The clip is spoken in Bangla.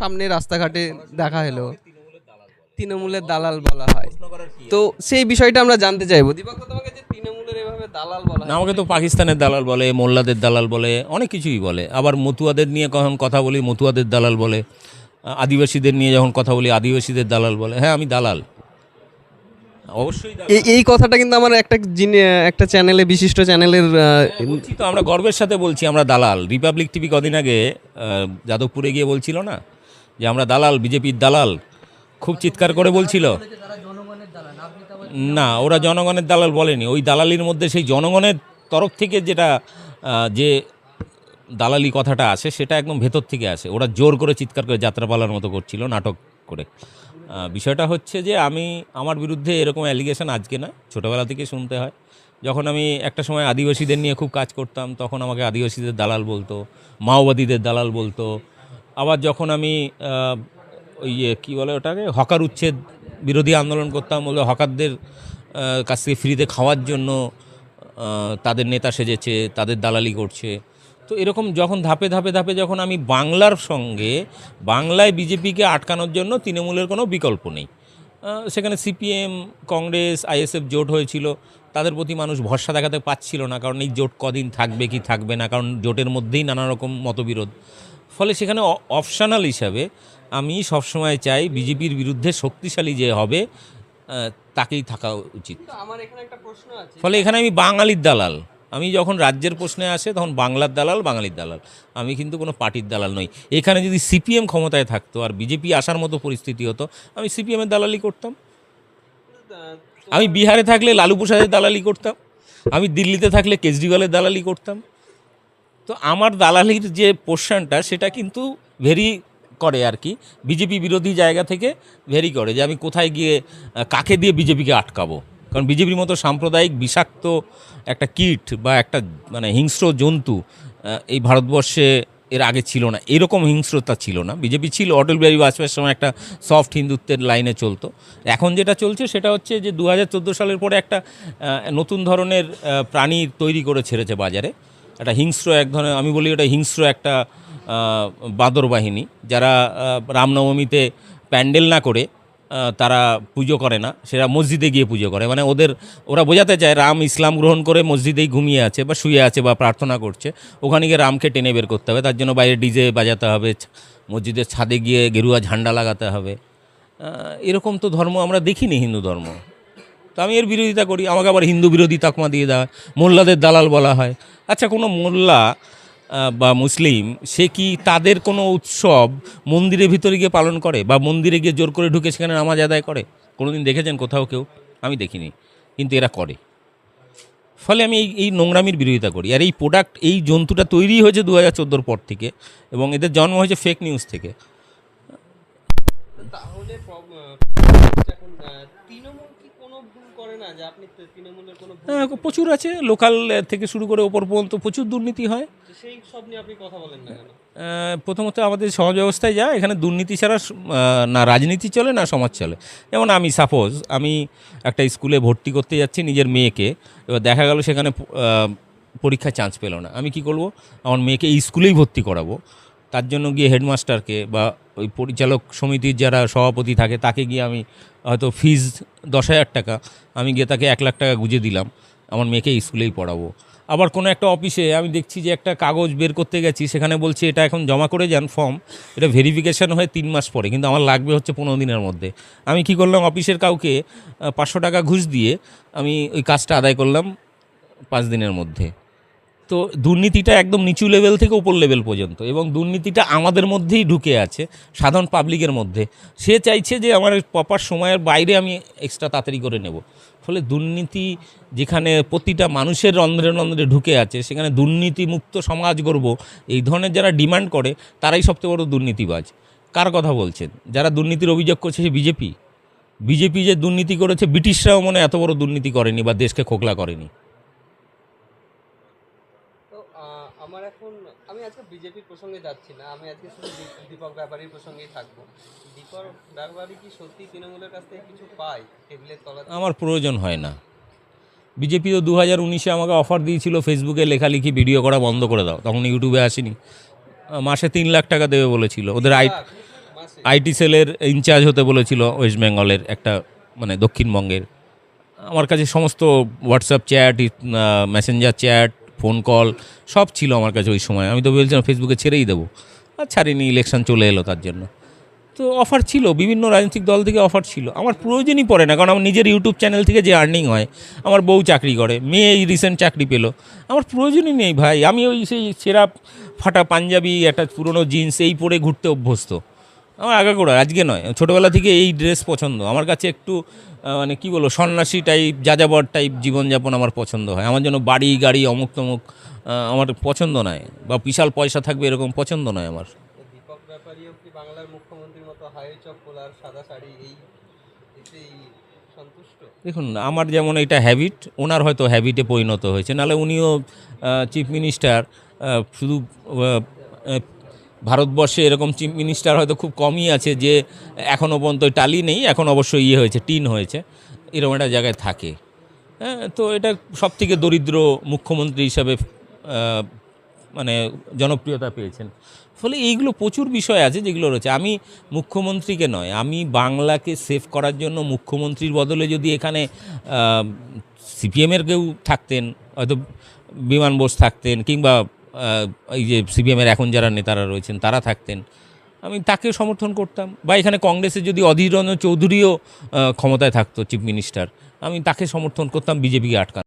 সামনে রাস্তাঘাটে দেখা হলো। তৃণমূলের দালাল বলা হয়। তো সেই বিষয়টা আমরা জানতে চাইব। দীপক তোমাকে যে তৃণমূলের এভাবে দালাল বলা হয়। আমাকে তো পাকিস্তানের দালাল বলে মোল্লাদের দালাল বলে অনেক কিছুই বলে। আবার মতুয়াদের নিয়ে কখন কথা বলি মতুয়াদের দালাল বলে। আদিবাসীদের নিয়ে যখন কথা বলি আদিবাসীদের দালাল বলে। হ্যাঁ আমি দালাল। অবশ্যই এই কথাটা কিন্তু আমার একটা একটা চ্যানেলে বিশিষ্ট চ্যানেলের তো আমরা গর্বের সাথে বলছি আমরা দালাল। রিপাবলিক টিভি কদিন আগে যাদবপুরে গিয়ে বলছিল না? যে আমরা দালাল, বিজেপির দালাল, খুব চিৎকার করে বলছিল। না, ওরা জনগণের দালাল বলেনি। ওই দালালির মধ্যে সেই জনগণের তরফ থেকে যেটা যে দালালি কথাটা আসে সেটা একদম ভেতর থেকে আসে। ওরা জোর করে চিৎকার করে যাত্রাপালার মতো করছিল, নাটক করে। বিষয়টা হচ্ছে যে আমি, আমার বিরুদ্ধে এরকম অ্যালিগেশন আজকে না, ছোটোবেলা থেকে শুনতে হয়। যখন আমি একটা সময় আদিবাসীদের নিয়ে খুব কাজ করতাম, তখন আমাকে আদিবাসীদের দালাল বলতো, মাওবাদীদের দালাল বলতো আবার যখন আমি ইয়ে কী বলে ওটাকে, হকার উচ্ছেদ, বিরোধী আন্দোলন করতাম, বলে হকারদের কাছ থেকে ফ্রিতে খাওয়ার জন্য তাদের নেতা সেজেছে, তাদের দালালি করছে। তো এরকম যখন ধাপে ধাপে ধাপে যখন আমি বাংলার সঙ্গে, বাংলায় বিজেপিকে আটকানোর জন্য তৃণমূলের কোনো বিকল্প নেই। সেখানে সিপিএম, কংগ্রেস, আইএসএফ জোট হয়েছিল, তাদের প্রতি মানুষ ভরসা দেখাতে পাচ্ছিল না, কারণ এই জোট কদিন থাকবে কি থাকবে না, কারণ জোটের মধ্যেই নানা রকম মতবিরোধ। ফলে সেখানে অপশনাল হিসাবে আমি সবসময় চাই বিজেপির বিরুদ্ধে শক্তিশালী যে হবে তাকেই থাকা উচিত। আমার এখানে একটা প্রশ্ন ফলে এখানে আমি বাঙালির দালাল। আমি যখন রাজ্যের প্রশ্নে আসে তখন বাংলার দালাল বাঙালির দালাল। আমি কিন্তু কোনো পার্টির দালাল নই। এখানে যদি সিপিএম ক্ষমতায় থাকতো আর বিজেপি আসার মতো পরিস্থিতি হতো আমি সিপিএমের দালালি করতাম। আমি বিহারে থাকলে লালু প্রসাদের দালালি করতাম। আমি দিল্লিতে থাকলে কেজরিওয়ালের দালালি করতাম। তো আমার দালালির যে পোর্শনটা সেটা কিন্তু ভেরি করে আর কি। বিজেপি বিরোধী জায়গা থেকে ভেরি করে যে আমি কোথায় গিয়ে কাকে দিয়ে বিজেপিকে আটকাবো। কারণ বিজেপির মতো সাম্প্রদায়িক বিষাক্ত একটা কীট বা একটা মানে হিংস্র জন্তু এই ভারতবর্ষে এর আগে ছিল না। এরকম হিংস্রতা ছিল না। বিজেপি ছিল, অটল বিহারী বাজপেয়ীর সময় একটা সফট হিন্দুত্বের লাইনে চলতো। এখন যেটা চলছে, সেটা হচ্ছে যে দু হাজার চোদ্দ সালের পরে একটা নতুন ধরনের প্রাণী তৈরি করে ছেড়েছে বাজারে। একটা হিংস্র এক ধরনের, আমি বলি ওটা হিংস্র একটা বাদর বাহিনী। যারা রামনবমীতে প্যান্ডেল না করে তারা পুজো করে না। সেটা মসজিদে গিয়ে পুজো করে। মানে ওদের, ওরা বোঝাতে চায় রাম ইসলাম গ্রহণ করে মসজিদেই ঘুমিয়ে আছে বা শুয়ে আছে বা প্রার্থনা করছে। ওখানে গিয়ে রামকে টেনে বের করতে হবে। তার জন্য বাইরে ডিজে বাজাতে হবে মসজিদের ছাদে গিয়ে গেরুয়া ঝান্ডা লাগাতে হবে। এরকম তো ধর্ম আমরা দেখিনি, হিন্দু ধর্ম। তো আমি এর বিরোধিতা করি। আমাকে আবার হিন্দু বিরোধী তাকমা দিয়ে দেওয়া হয়। মোল্লাদের দালাল বলা হয়। আচ্ছা কোনো মোল্লা বা মুসলিম, সে কি তাদের কোনো উৎসব মন্দিরের ভিতরে গিয়ে পালন করে বা মন্দিরে গিয়ে জোর করে ঢুকে সেখানে নামাজ আদায় করে? কোনোদিন দেখেছেন কোথাও কেউ? আমি দেখিনি, কিন্তু এরা করে। ফলে আমি এই এই নোংরামির বিরোধিতা করি। আর এই প্রোডাক্ট এই জন্তুটা তৈরি হয়েছে দু হাজার চোদ্দোর পর থেকে এবং এদের জন্ম হয়েছে ফেক নিউজ থেকে। তাহলে প্রব- আহ, এখন আহ, তৃণমূল কি কোনো ভুল করে না যে আপনি তৃণমূলের কোনো হ্যাঁ, প্রচুর আছে লোকাল থেকে শুরু করে ওপর পর্যন্ত প্রচুর দুর্নীতি হয়। সেই সব নিয়ে আপনি কথা বলেন না প্রথমত আমাদের সমাজ ব্যবস্থায় যা এখানে দুর্নীতি ছাড়া না রাজনীতি চলে না সমাজ চলে। যেমন আমি সাপোজ আমি একটা স্কুলে ভর্তি করতে যাচ্ছি নিজের মেয়েকে এবার দেখা গেল সেখানে পরীক্ষায় চান্স পেল না। আমি কি করব? আমার মেয়েকে এই স্কুলেই ভর্তি করাবো। তার জন্য গিয়ে হেডমাস্টারকে বা ওই পরিচালক সমিতির যারা সভাপতি থাকে, তাকে গিয়ে আমি হয়তো ফিজ দশ হাজার টাকা, আমি গিয়ে তাকে এক লাখ টাকা গুঁজে দিলাম। আমার মেয়েকে স্কুলেই পড়াবো। আবার কোনো একটা অফিসে আমি দেখছি যে একটা কাগজ বের করতে গেছি, সেখানে বলছি এটা এখন জমা করে যান ফর্ম এটা ভেরিফিকেশান হয়ে তিন মাস পরে, কিন্তু আমার লাগবে হচ্ছে পনেরো দিনের মধ্যে। আমি কি করলাম, অফিসের কাউকে পাঁচশো টাকা ঘুষ দিয়ে আমি ওই কাজটা আদায় করলাম পাঁচ দিনের মধ্যে। তো দুর্নীতিটা একদম নিচু লেভেল থেকে উপর লেভেল পর্যন্ত এবং দুর্নীতিটা আমাদের মধ্যেই ঢুকে আছে, সাধারণ পাবলিকের মধ্যে। সে চাইছে যে আমার প্রপার সময়ের বাইরে আমি এক্সট্রা তাড়াতাড়ি করে নেব। ফলে দুর্নীতি যেখানে প্রতিটা মানুষের রন্ধ্রে রন্ধ্রে ঢুকে আছে, সেখানে দুর্নীতিমুক্ত সমাজ গড়ব, এই ধরনের যারা ডিমান্ড করে, তারাই সবচেয়ে বড় দুর্নীতিবাজ। কার কথা বলছেন? যারা দুর্নীতির অভিযোগ করছে সে বিজেপি। বিজেপি যে দুর্নীতি করেছে, ব্রিটিশরাও মনে এত বড় দুর্নীতি করেনি বা দেশকে খোকলা করেনি তো আহ, আমার এখন আমি আজকে বিজেপির প্রসঙ্গে যাচ্ছি না আমি আজকে শুধু দীপক ব্যাপারীর প্রসঙ্গেই থাকব। দীপক ব্যাপারী কি সত্যি তৃণমূলের কাছ থেকে কিছু পায় টেবিলের তলা আমার প্রয়োজন হয় না। বিজেপি তো দু হাজার উনিশে আমাকে অফার দিয়েছিল ফেসবুকে লেখালেখি ভিডিও করা বন্ধ করে দাও তখন ইউটিউবে আসেনি। মাসে তিন লাখ টাকা দেবে বলেছিল। ওদের আই আইটি সেলের ইনচার্জ হতে বলেছিল ওয়েস্ট বেঙ্গলের একটা মানে দক্ষিণবঙ্গের। আমার কাছে সমস্ত WhatsApp chat Messenger chat phone call সব ছিল আমার কাছে ওই সময়। আমি তো বলছিলাম ফেসবুকে ছেড়েই দেবো। আর ছাড়িনি ইলেকশন চলে এলো তার জন্য। তো অফার ছিল, বিভিন্ন রাজনৈতিক দল থেকে অফার ছিল। আমার প্রয়োজনই পড়ে না, কারণ আমার নিজের ইউটিউব চ্যানেল থেকে যে আর্নিং হয়, আমার বউ চাকরি করে, মেয়ে এই রিসেন্ট চাকরি পেল। আমার প্রয়োজনই নেই ভাই। আমি ওই সেই ছেঁড়া ফাটা পাঞ্জাবি, একটা পুরনো জিন্স এই পরে ঘুরতে অভ্যস্ত। আমার আগে করে আজকে নয়। ছোটোবেলা থেকে এই ড্রেস পছন্দ। আমার কাছে একটু মানে কী বলব সন্ন্যাসী টাইপ যাযাবর টাইপ জীবনযাপন আমার পছন্দ হয়। আমার জন্য বাড়ি গাড়ি অমুক তমুক আমার পছন্দ নয়। বা বিশাল পয়সা থাকবে এরকম পছন্দ নয় আমার। দীপক ব্যাপারীও কি বাংলার মুখ্যমন্ত্রীর মতো হাই চপ্পল সাদা শাড়ি এই দেখুন আমার যেমন এটা হ্যাবিট ওনার হয়তো হ্যাবিটে পরিণত হয়েছে। নাহলে উনিও চিফ মিনিস্টার শুধু ভারতবর্ষে এরকম চিফ মিনিস্টার হয়তো খুব কমই আছে যে এখনও পর্যন্ত টালি নেই, এখন অবশ্য ইয়ে হয়েছে, টিন হয়েছে, এরকম একটা জায়গায় থাকে। হ্যাঁ তো এটা সব থেকে দরিদ্র মুখ্যমন্ত্রী হিসাবে মানে জনপ্রিয়তা পেয়েছেন। ফলে এইগুলো প্রচুর বিষয় আছে যেগুলো রয়েছে। আমি মুখ্যমন্ত্রীকে নয়, আমি বাংলাকে সেভ করার জন্য মুখ্যমন্ত্রীর বদলে যদি এখানে সিপিএমের কেউ থাকতেন, হয়তো বিমান বোস থাকতেন কিংবা এই যে সিপিএমের এখন যারা নেতারা রয়েছেন, তারা থাকতেন। আমি তাকে সমর্থন করতাম। বা এখানে কংগ্রেসের যদি অধীর চৌধুরীও ক্ষমতায় থাকতো চিফ মিনিস্টার, আমি তাকে সমর্থন করতাম, বিজেপিকে আটকানো।